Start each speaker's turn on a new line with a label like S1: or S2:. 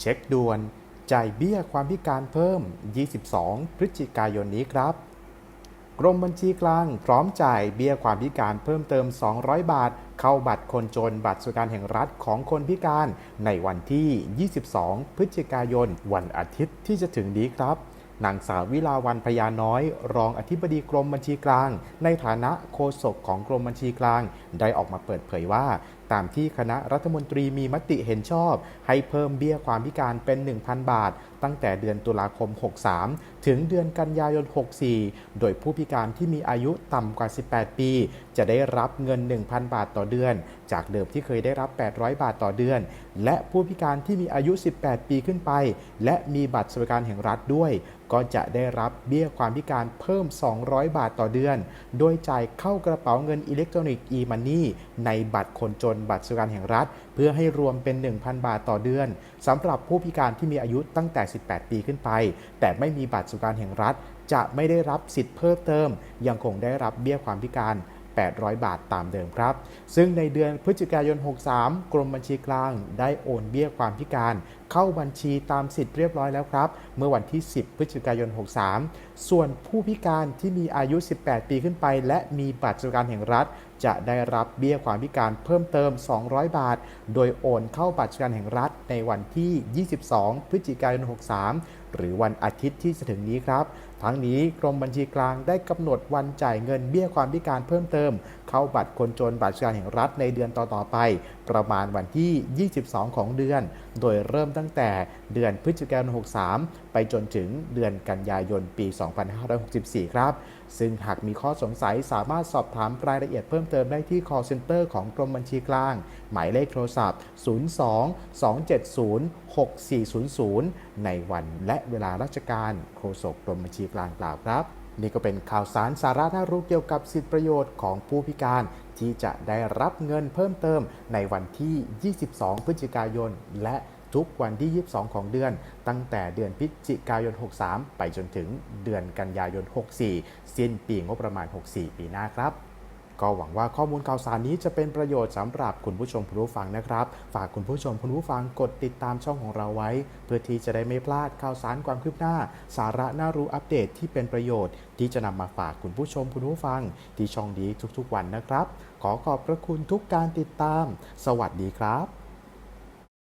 S1: เช็คด่วนจ่ายเบี้ยความพิการเพิ่ม 22 พฤศจิกายนนี้ครับ กรมบัญชีกลางพร้อมจ่ายเบี้ยความพิการเพิ่มเติม 200 บาท เข้าบัตรคนจนบัตรสวัสดิการแห่งรัฐของคนพิการในวันที่ 22 พฤศจิกายน วันอาทิตย์ที่จะถึงนี้ครับนางสาววิลาวันพยาน้อย รองอธิบดีกรมบัญชีกลาง ในฐานะโฆษกของกรมบัญชีกลาง ได้ออกมาเปิดเผยว่าตามที่คณะรัฐมนตรีมีมติเห็นชอบ ให้เพิ่มเบี้ยความพิการเป็น 1,000 บาท ตั้งแต่เดือนตุลาคม 63 ถึงเดือนกันยายน 64 โดยผู้พิการที่มีอายุต่ำกว่า 18 ปี จะได้รับเงิน 1,000 บาทต่อเดือน จากเดิมที่เคยได้รับ 800 บาทต่อเดือน และผู้พิการที่มีอายุ 18 ปีขึ้นไป และมีบัตรสวัสดิการแห่งรัฐด้วย ก็จะได้รับเบี้ยความพิการเพิ่ม 200 บาทต่อเดือน โดยจ่ายเข้ากระเป๋าเงินอิเล็กทรอนิกส์ e-money ในบัตรคนจนบัตรสวัสดิการแห่งรัฐ เพื่อให้รวมเป็น 1,000 บาทต่อเดือนสำหรับผู้พิการที่มีอายุตั้งแต่ 18 ปีขึ้นไป แต่ไม่มีบัตรสวัสดิการแห่งรัฐ จะไม่ได้รับสิทธิ์เพิ่มเติม ยังคงได้รับเบี้ยความพิการ800 บาทตามเดิมครับ ซึ่งในเดือนพฤศจิกายน 63 กรมบัญชีกลางได้โอนเบี้ยความพิการ เข้าบัญชีตามสิทธิ์เรียบร้อยแล้วครับ เมื่อวันที่ 10 พฤศจิกายน 63 ส่วนผู้พิการที่มีอายุ 18 ปีขึ้นไป และมีบัตรสวัสดิการแห่งรัฐ จะได้รับเบี้ยความพิการเพิ่มเติม 200 บาท โดยโอนเข้าบัตรสวัสดิการแห่งรัฐในวันที่ 22 พฤศจิกายน 63 หรือวันอาทิตย์ที่จะถึงนี้ครับ ทั้งนี้กรมบัญชีกลางได้กำหนดวันจ่ายเงินเบี้ยความพิการเพิ่มเติม เข้าบัตรคนจนบัตรสวัสดิการแห่งรัฐในเดือนต่อๆไป ประมาณวันที่ 22 ของเดือน โดยเริ่มตั้ง้งแต่เดือนพฤศจิกายน 63 ไปจนถึงเดือนกันยายนปี 2564 ครับ ซึ่งหากมีข้อสงสัยสามารถสอบถามรายละเอียดเพิ่มเติมได้ที่ call center ของกรมบัญชีกลาง หมายเลขโทรศัพท์ 02 270 6400 ในวันและเวลาราชการโฆษกกรมบัญชีกลางกล่าวครับนี่ก็เป็นข่าวสารสาระน่ารู้เกี่ยวกับสิทธิประโยชน์ของผู้พิการ ที่จะได้รับเงินเพิ่มเติมในวันที่ 22 พฤศจิกายน และ ทุกวันที่ 22 ของเดือน ตั้งแต่เดือนพฤศจิกายน 63 ไปจนถึงเดือนกันยายน 64 สิ้นปีงบประมาณ 64 ปีหน้าครับก็หวังว่าข้อมูลข่าวสารนี้จะเป็นประโยชน์สำหรับคุณผู้ชมผู้ฟังนะครับ ฝากคุณผู้ชมคุณผู้ฟังกดติดตามช่องของเราไว้ เพื่อที่จะได้ไม่พลาดข่าวสารความคืบหน้า สาระน่ารู้อัปเดตที่เป็นประโยชน์ ที่จะนำมาฝากคุณผู้ชมคุณผู้ฟัง ที่ช่องนี้ทุกๆวันนะครับ ขอขอบพระคุณทุกการติดตาม สวัสดีครับ